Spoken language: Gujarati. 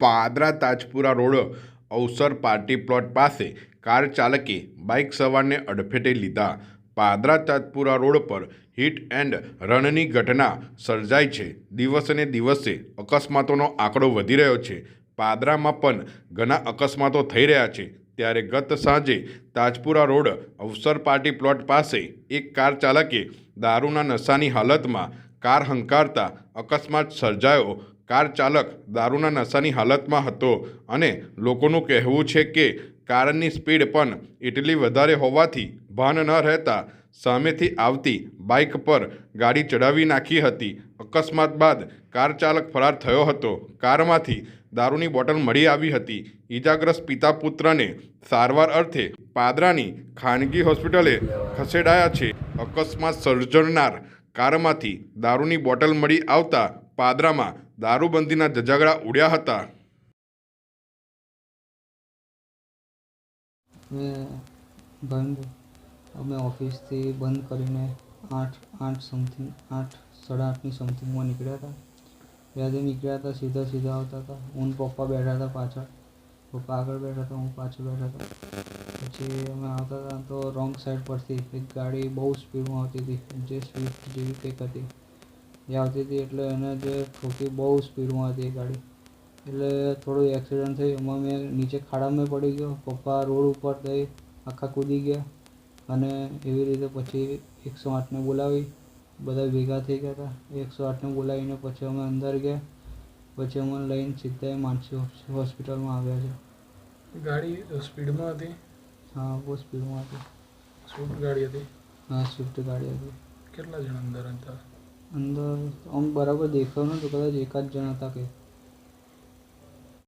Padra Tajpura road Avsar party plot પાસે કાર ચાલકે બાઇક સવારને અડફેટે લીધા. પાદરા તાજપુરા રોડ પર હિટ એન્ડ રનની ઘટના સર્જાઈ છે. દિવસે દિવસે અકસ્માતોનો આંકડો વધી રહ્યો છે. પાદરામાં પણ ઘણા અકસ્માતો થઈ રહ્યા છે. ત્યારે ગત સાંજે Tajpura road Avsar party plot પાસે એક કાર ચાલકે દારૂના નશાની હાલતમાં કાર હંકારતા અકસ્માત સર્જાયો. કાર ચાલક દારૂના નશાની હાલતમાં હતો અને લોકોનું કહેવું છે કે કારની સ્પીડ પણ એટલી વધારે હોવાથી ભાન ન રહેતા સામેથી આવતી બાઇક પર ગાડી ચડાવી નાખી હતી. અકસ્માત બાદ કાર ચાલક ફરાર થયો હતો. કારમાંથી દારૂની બોટલ મળી આવી હતી. ઈજાગ્રસ્ત પિતા પુત્રને સારવાર અર્થે પાદરાની ખાનગી હોસ્પિટલે ખસેડાયા છે. અકસ્માત સર્જનાર કારમાંથી દારૂની બોટલ મળી આવતા પાદરામાં દારૂબંધીના ઝઝાગડા ઉડ્યા હતા. બંધ. અમે ઓફિસથી બંધ કરીને આઠ આઠ સમથિંગ, આઠ, સાડા આઠની સમથિંગમાં નીકળ્યા હતા. ત્યાંથી નીકળ્યા હતા, સીધા સીધા આવતા હતા. હું પપ્પા બેઠા હતા પાછળ. પપ્પા આગળ બેઠા હતા, હું પાછળ બેઠા હતા. પછી અમે આવતા હતા તો રોંગ સાઈડ પરથી એક ગાડી બહુ સ્પીડમાં આવતી હતી, જે સ્વિફ્ટ જેવી કંઈક હતી. એ આવતી હતી એટલે એને જે ઠોકી બહુ સ્પીડમાં હતી એ ગાડી. એટલે થોડું એક્સિડન્ટ થયું. એમાં મેં નીચે ખાડામાં પડી ગયો. પપ્પા રોડ ઉપર થઈ આખા કૂદી ગયા અને એવી રીતે પછી એકસો આઠને બોલાવી. બધા ભેગા થઈ ગયા હતા. એકસો આઠને બોલાવીને પછી અમે અંદર ગયા. પછી અમને લઈને સીધા માનસી હોસ્પિટલમાં આવ્યા છે. ગાડી સ્પીડમાં હતી? હા બહુ સ્પીડમાં હતી. સ્વિફ્ટ ગાડી હતી? હા સ્વિફ્ટ ગાડી હતી. કેટલા જણા અંદર હતા? અંદર આમ બરાબર દેખાયું નહોતું કદાચ એકાદ જણ હતા કે